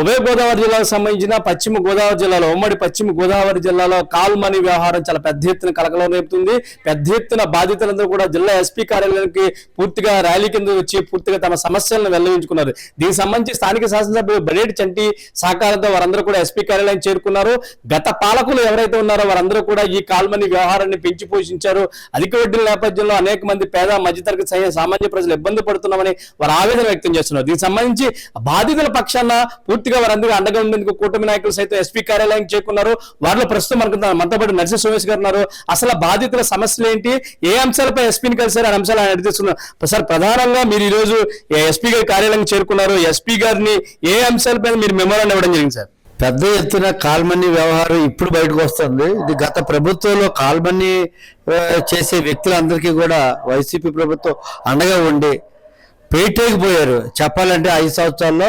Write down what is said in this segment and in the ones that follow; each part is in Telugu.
ఉభయ గోదావరి జిల్లాకు సంబంధించిన పశ్చిమ గోదావరి జిల్లాలో ఉమ్మడి పశ్చిమ గోదావరి జిల్లాలో కాల్ మనీ వ్యవహారం చాలా పెద్ద ఎత్తున కలకలం రేపుతుంది. పెద్ద ఎత్తున బాధితులందరూ కూడా జిల్లా ఎస్పీ కార్యాలయానికి పూర్తిగా ర్యాలీ కింద వచ్చి పూర్తిగా తమ సమస్యలను వెల్లడించుకున్నారు. దీనికి సంబంధించి స్థానిక శాసనసభ్యులు బడేటి చంటి సహకారంతో వారందరూ కూడా ఎస్పీ కార్యాలయం చేరుకున్నారు. గత పాలకులు ఎవరైతే ఉన్నారో వారందరూ కూడా ఈ కాల్ మనీ వ్యవహారాన్ని పెంచి పోషించారు. అధిక వడ్డీల నేపథ్యంలో అనేక మంది పేద మధ్యతరగతి సామాన్య ప్రజలు ఇబ్బంది పడుతున్నామని వారు ఆవేదన వ్యక్తం చేస్తున్నారు. దీనికి సంబంధించి బాధితుల పక్షాన పూర్తిగా వారందరూ అండగా ఉండేందుకు కూటమి నాయకులు సైతం ఎస్పీ కార్యాలయానికి చేరుకున్నారు. వారిలో ప్రస్తుతం మనకు మనతో పాటు నర్సి సోమేష్ గారు ఉన్నారు. అసలు బాధితుల సమస్యలు ఏంటి? ఏ అంశాలపై ఎస్పీని కలిసారు ఆ అంశాలు ఆయన అడిగిస్తున్నారు సార్ ప్రధానంగా మీరు ఈ రోజు ఎస్పీ గారి కార్యాలయం చేరుకున్నారు? ఎస్పీ గారిని ఏ అంశాలపై మీరు మెమోరాండం ఇవ్వడం జరిగింది సార్? పెద్ద ఎత్తున కాల్మనీ వ్యవహారం ఇప్పుడు బయటకు వస్తుంది. ఇది గత ప్రభుత్వంలో కాల్మనీ చేసే వ్యక్తులందరికీ కూడా వైసీపీ ప్రభుత్వం అండగా ఉండి పేటేకిపోయారు చెప్పాలంటే ఐదు సంవత్సరాల్లో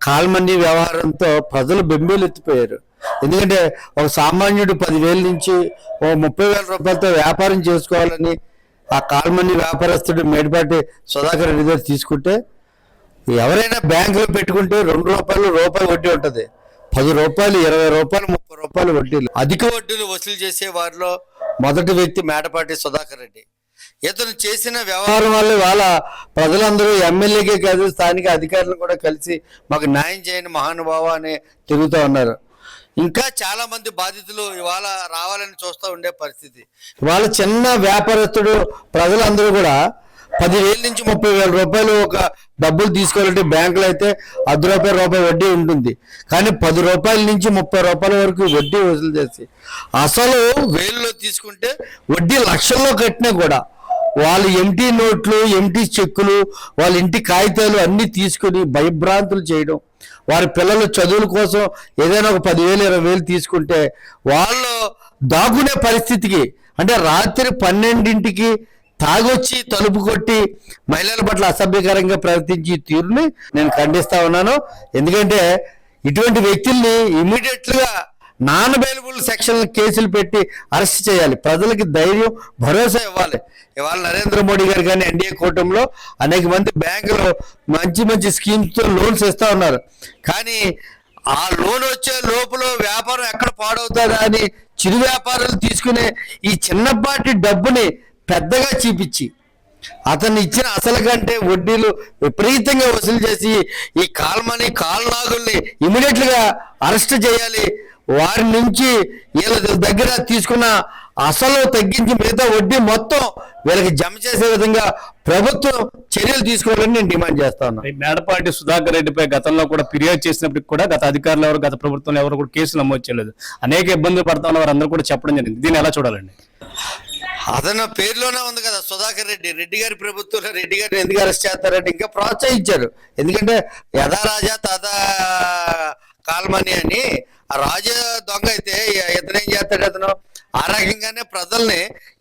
కాల్మనీ వ్యవహారంతో ప్రజలు బెంబేలెత్తిపోయారు ఎందుకంటే ఒక సామాన్యుడు పదివేల నుంచి ఓ ముప్పై వేల రూపాయలతో వ్యాపారం చేసుకోవాలని ఆ కాల్మనీ వ్యాపారస్తుడు మేడిపాటి సుధాకర్ రెడ్డి గారు తీసుకుంటే ఎవరైనా బ్యాంకులో పెట్టుకుంటే రెండు రూపాయలు రూపాయి వడ్డీ ఉంటుంది. పది రూపాయలు ఇరవై రూపాయలు ముప్పై రూపాయలు వడ్డీలు. అధిక వడ్డీలు వసూలు చేసే వారిలో మొదటి వ్యక్తి మేడపాటి సుధాకర్ రెడ్డి. ఇతను చేసిన వ్యవహారం వల్ల వాళ్ళ ప్రజలందరూ ఎమ్మెల్యేకే కాదు స్థానిక అధికారులు కూడా కలిసి మాకు న్యాయం చేయని మహానుభావ అని తిరుగుతూ ఉన్నారు. ఇంకా చాలా మంది బాధితులు ఇవాళ రావాలని చూస్తూ ఉండే పరిస్థితి. ఇవాళ చిన్న వ్యాపారస్తుడు ప్రజలందరూ కూడా పదివేల నుంచి ముప్పై వేల రూపాయలు ఒక డబ్బులు తీసుకోవాలంటే బ్యాంకులో అయితే అర్ధ రూపాయల రూపాయి వడ్డీ ఉంటుంది. కానీ పది రూపాయల నుంచి ముప్పై రూపాయల వరకు వడ్డీ వసూలు చేసి అసలు వేలులో తీసుకుంటే వడ్డీ లక్షల్లో కట్టినా కూడా వాళ్ళు ఎంటీ నోట్లు ఎంటీ చెక్కులు వాళ్ళ ఇంటి కాగితాలు అన్నీ తీసుకుని భయభ్రాంతులు చేయడం వారి పిల్లలు చదువుల కోసం ఏదైనా ఒక పదివేలు ఇరవై వేలు తీసుకుంటే వాళ్ళు దాక్కునే పరిస్థితికి అంటే రాత్రి పన్నెండింటికి తాగొచ్చి తలుపు కొట్టి మహిళల పట్ల అసభ్యకరంగా ప్రవర్తించి తీరుని నేను ఖండిస్తా ఉన్నాను. ఎందుకంటే ఇటువంటి వ్యక్తుల్ని ఇమీడియట్లుగా నాన్ అవైలబుల్ సెక్షన్ కేసులు పెట్టి అరెస్ట్ చేయాలి. ప్రజలకి ధైర్యం భరోసా ఇవ్వాలి. ఇవాళ నరేంద్ర మోడీ గారు కానీ ఎన్డీఏ కూటమిలో అనేక మంది బ్యాంకులు మంచి మంచి స్కీమ్స్తో లోన్స్ ఇస్తూ ఉన్నారు. కానీ ఆ లోన్ వచ్చే లోపల వ్యాపారం ఎక్కడ పాడవుతుందా అని చిరు వ్యాపారాలు తీసుకునే ఈ చిన్నపాటి డబ్బుని పెద్దగా చూపించి అతను ఇచ్చిన అసలు కంటే వడ్డీలు విపరీతంగా వసూలు చేసి ఈ కాల్మని కాల్నాగుల్ని ఇమీడియట్గా అరెస్ట్ చేయాలి. వారి నుంచి వీళ్ళ దగ్గర తీసుకున్న అసలు తగ్గించి మిగతా వడ్డీ మొత్తం వీళ్ళకి జమ చేసే విధంగా ప్రభుత్వం చర్యలు తీసుకోవాలని నేను డిమాండ్ చేస్తాను ఈ మేడపాటి సుధాకర్ రెడ్డిపై గతంలో కూడా ఫిర్యాదు చేసినప్పటికి కూడా గత అధికారులు ఎవరు గత ప్రభుత్వంలో ఎవరు కూడా కేసులు నమోదు చేయలేదు. అనేక ఇబ్బందులు పడతా ఉన్న వారందరూ కూడా చెప్పడం జరిగింది. దీన్ని ఎలా చూడాలండి? అతను పేరులోనే ఉంది కదా సుధాకర్ రెడ్డి. రెడ్డి గారి ప్రభుత్వంలో రెడ్డి గారిని ఎందుకు అరెస్ట్ చేస్తారంటే ఇంకా ప్రోత్సహించారు. ఎందుకంటే యథా రాజా తదా కాల్మని అని ఆ రాజా దొంగ అయితే ఇతను ఏం చేస్తాడు అతను? ఆ రకంగానే ప్రజల్ని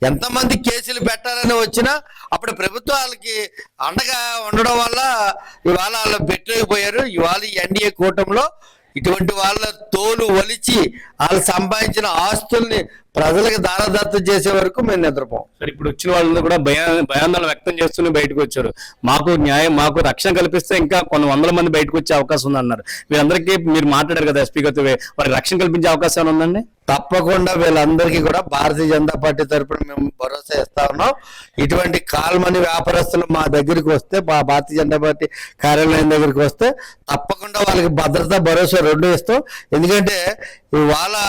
ఎంతమంది కేసులు పెట్టాలని వచ్చినా అప్పుడు ప్రభుత్వం వాళ్ళకి అండగా ఉండడం వల్ల ఇవాళ వాళ్ళు పెట్టలేకపోయారు ఇవాళ ఎన్డీఏ కూటమిలో ఇటువంటి వాళ్ళ తోలు ఒలిచి వాళ్ళు సంపాదించిన ఆస్తుల్ని ప్రజలకు దారదత్తం చేసే వరకు మేము నిద్రపోం. సరే ఇప్పుడు వచ్చిన వాళ్ళు కూడా భయా భయాందోళన వ్యక్తం చేస్తూనే బయటకు వచ్చారు. మాకు న్యాయం మాకు రక్షణ కల్పిస్తే ఇంకా కొన్ని వందల మంది బయటకు వచ్చే అవకాశం ఉంది అన్నారు వీరందరికీ మీరు మాట్లాడారు కదా ఎస్పీ గారితో వారికి రక్షణ కల్పించే అవకాశం ఉందండి? తప్పకుండా వీళ్ళందరికీ కూడా భారతీయ జనతా పార్టీ తరపున మేము భరోసా ఇస్తా ఉన్నాం. ఇటువంటి కాల్మని వ్యాపారస్తులు మా దగ్గరికి వస్తే మా భారతీయ జనతా పార్టీ కార్యాలయం దగ్గరికి వస్తే తప్పకుండా వాళ్ళకి భద్రత భరోసా రెండు ఇస్తాం. ఎందుకంటే చాలా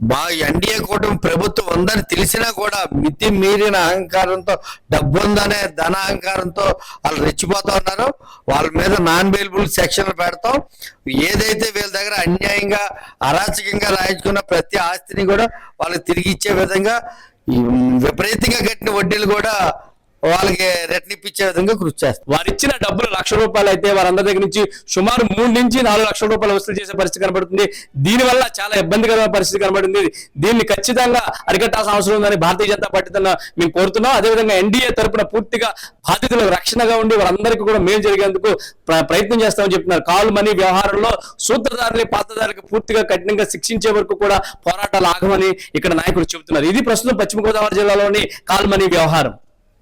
మా ఎన్డీఏ కూటమి ప్రభుత్వం ఉందని తెలిసినా కూడా మితి మీరిన అహంకారంతో డబ్బు ఉందనే ధన అహంకారంతో వాళ్ళు రెచ్చిపోతా ఉన్నారు. వాళ్ళ మీద నాన్ అవైలబుల్ సెక్షన్లు పెడతాం. ఏదైతే వీళ్ళ దగ్గర అన్యాయంగా అరాచకంగా రాయించుకున్న ప్రతి ఆస్తిని కూడా వాళ్ళకి తిరిగి ఇచ్చే విధంగా విపరీతంగా కట్టిన వడ్డీలు కూడా వాళ్ళకి రిటర్న్ ఇప్పించే విధంగా కృషి చేస్తారు. వారు ఇచ్చిన డబ్బులు లక్ష రూపాయలు అయితే వారందరి దగ్గర నుంచి సుమారు మూడు నుంచి నాలుగు లక్షల రూపాయలు వసూలు చేసే పరిస్థితి కనబడుతుంది. దీనివల్ల చాలా ఇబ్బందికరమైన పరిస్థితి కనబడుతుంది. దీన్ని ఖచ్చితంగా అరికట్టాల్సిన అవసరం ఉందని భారతీయ జనతా పార్టీ మేము కోరుతున్నాం. అదేవిధంగా ఎన్డీఏ తరపున పూర్తిగా బాధితులకు రక్షణగా ఉండి వారందరికీ కూడా మేలు జరిగేందుకు ప్రయత్నం చేస్తామని చెప్తున్నారు. కాల్ మనీ వ్యవహారంలో సూత్రధారులు పాత్రధారులకు పూర్తిగా కఠినంగా శిక్షించే వరకు కూడా పోరాటాలు ఆగమని ఇక్కడ నాయకులు చెబుతున్నారు. ఇది ప్రస్తుతం పశ్చిమ గోదావరి జిల్లాలోని కాల్ మనీ వ్యవహారం.